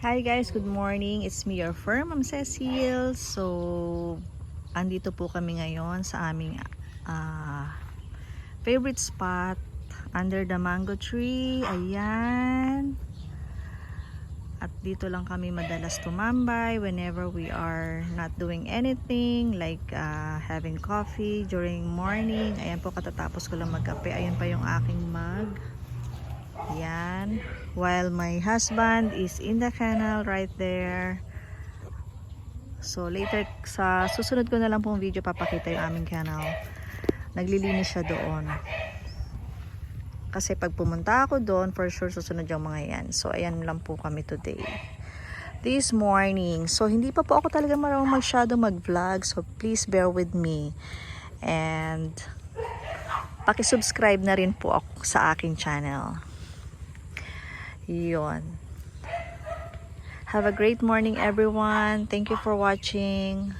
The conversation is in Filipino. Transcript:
Hi guys, good morning. It's me, your firm, Ma'am Cecil. So, andito po kami ngayon sa aming ah, favorite spot under the mango tree. Ayan. At dito lang kami madalas tumambay whenever we are not doing anything like ah, having coffee during morning. Ayan po katatapos ko lang magkape. Ayan pa yung aking mug. While my husband is in the canal right there. So later sa susunod ko na lang pong video papakita yung aming canal. Naglilinis siya doon. Kasi pag pumunta ako doon, for sure susunod yung mga yan. So ayan lang po kami today. This morning. So hindi pa po ako talaga marunong masyado mag-vlog. So please bear with me. And paki-subscribe na rin po ako sa aking channel. Yun. Have a great morning everyone. Thank you for watching.